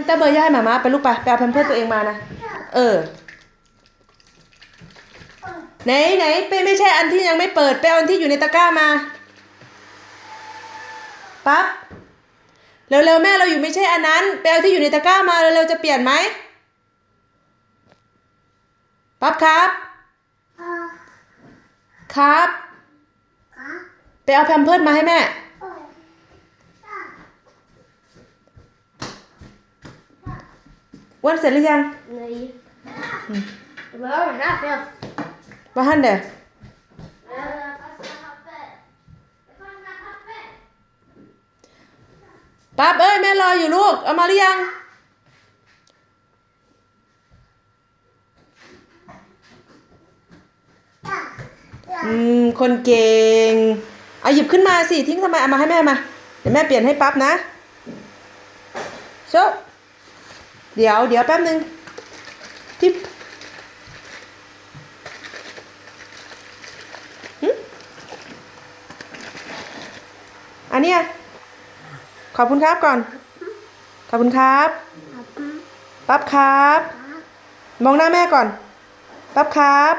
มเตอร์เบอร์ย่าให้หมามาไปลูกไปไปเอาแพมเพิร์สตัวเองมานะ เออ ไหนไหนไปไม่ใช่อันที่ยังไม่เปิดไปเอาอันที่อยู่ในตะกร้ามาปั๊บเร็วๆแม่เราอยู่ไม่ใช่อันนั้นไปเอาที่อยู่ในตะกร้ามาเร็วๆจะเปลี่ยนไหมปั๊บครับ ครับ ไปเอาแพมเพิร์สมาให้แม่ วันเสร็จหรือยัง Nej. Det behöver den där för jag... มาหันเด้อปั๊บเอ้ยแม่รออยู่ลูก เอามาหรือยังอืมคนเก่ง เอาหยิบขึ้นมาสิทิ้งทำไมเอามาให้แม่มา เดี๋ยวแม่เปลี่ยนให้ปั๊บนะโชบ เดี๋ยวเดี๋ยวแป๊บนึงที่อันเนี้ยขอบคุณครับก่อน ขอบคุณครับปั๊บครับ มองหน้าแม่ก่อนปั๊บครับ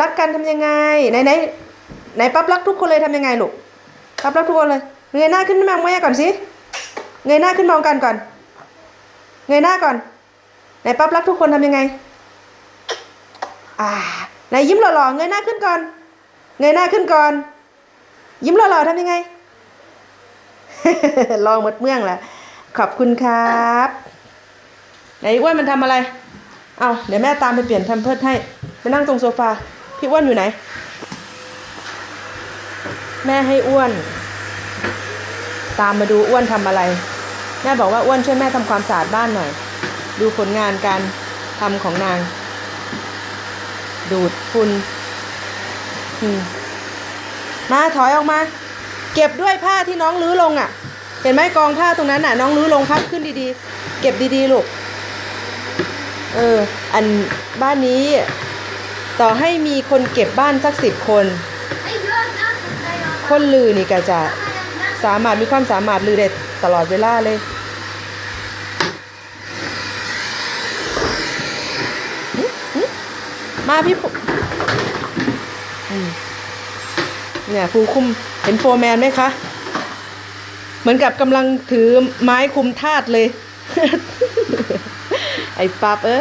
รักกันทำยังไงไหนไหนไหนปั๊บรักทุกคนเลยทำยังไงลูกปั๊บรักทุกคนเลยเงยหน้าขึ้นมองแม่ก่อนสิเงยหน้าขึ้นมองกันก่อน เงยหน้าก่อน ไหนปั๊บรักทุกคนทำยังไง อ่า ไหนยิ้มหล่อๆ เงยหน้าขึ้นก่อน เงยหน้าขึ้นก่อน ยิ้มหล่อๆทำยังไง ลองหมดเมืองแหละขอบคุณครับ ไหนอ้วนมันทำอะไร เอาเดี๋ยวแม่ตามไปเปลี่ยนแพมเพิร์สให้ ไปนั่งตรงโซฟา พี่อ้วนอยู่ไหน แม่ให้อ้วน ตามมาดูอ้วนทำอะไร แม่บอกว่าอ้วนช่วยแม่ทำความสะอาดบ้านหน่อย ดูผลงานการทำของนาง ดูดฝุ่นมาถอยออกมา เก็บด้วยผ้าที่น้องลื้อลงอะ เห็นไหมกองผ้าตรงนั้นน่ะ น้องลื้อลงพับขึ้นดีๆ เก็บดีๆลูกเออ อันบ้านนี้ ต่อให้มีคนเก็บบ้านสักสิบคน คนลือนี่ก็จะ สามารถมีความสามารถลือได้ตลอดเวลาเลยมาพี่เนี่ยผู้คุมเห็นโฟร์แมนไหมคะ เหมือนกับกำลังถือไม้คุมธาตุเลย ไอ้ปับเอ้